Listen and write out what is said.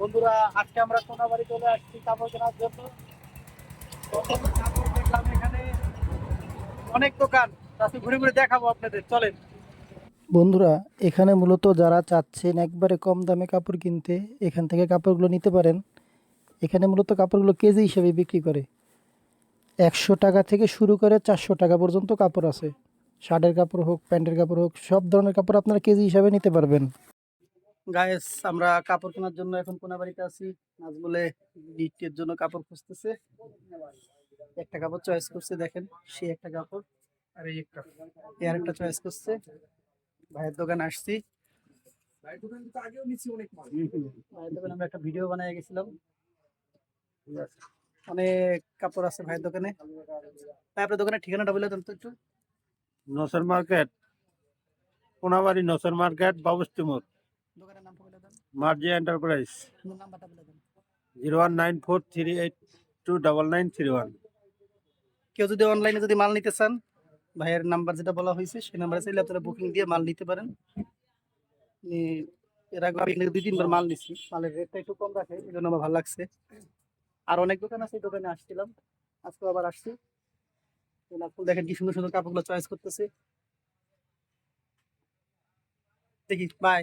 বন্ধুরা, আজকে আমরা চলে আসছি কাপড় কেনার জন্য। কাপড় দেখলাম এখানে অনেক দোকান। তাতে ঘুরে ঘুরে দেখাবো আপনাদের। চলেন। বন্ধুরা, এখানে মূলত যারা চাচ্ছেন একবারে কম দামে কাপড় কিনতে, এখান থেকে কাপড়গুলো নিতে পারেন। এখানে মূলত কাপড়গুলো কেজি হিসেবে বিক্রি করে। একশো টাকা থেকে শুরু করে চারশো টাকা পর্যন্ত কাপড় আছে। শার্টের কাপড় হোক, প্যান্টের কাপড় হোক, সব ধরনের কাপড় আপনারা কেজি হিসাবে নিতে পারবেন। গায়েস আমরা কাপড় কেনার জন্য এখন কোনাবাড়িতে আছি। নাচ বলে বিটের জন্য কাপড় খুঁজতেছে। একটা কাপড় চয়েস করছে দেখেন সে একটা কাপড় আর এই একটা। এই আরেকটা চয়েস করছে। ভাইয়ের দোকানে আসছি। ভাইয়ের দোকানে আমরা একটা ভিডিও বানিয়ে গেছিলাম। অনেক কাপড় আছে ভাইয়ের দোকানে। ভাই আপনার দোকানের ঠিকানাটা বলে দেন তো একটু। নসর মার্কেট। কোনাবাড়ি নসর মার্কেট বাবুস্তি মোড় দোকানের নামটা বলে দেন। মার্জি enterprise. Zero one nine four three eight two double nine three one. কেউ যদি অনলাইনে যদি মাল নিতে চান ভাইয়ের নাম্বার যেটা বলা হয়েছে সেই নাম্বারে চাইলে আপনারা বুকিং দিয়ে মাল নিতে পারেন। এর আগে আমি দুই তিনবার মাল নিচ্ছি মালের রেটটা একটু কম রাখে এই জন্য আমার ভালো লাগছে। আর অনেক দোকান আছে দোকানে আসছিলাম। আজকে আবার আসছি। তো দেখেন কি সুন্দর সুন্দর কাপড়গুলো চয়েস করতেছে। দেখি বাই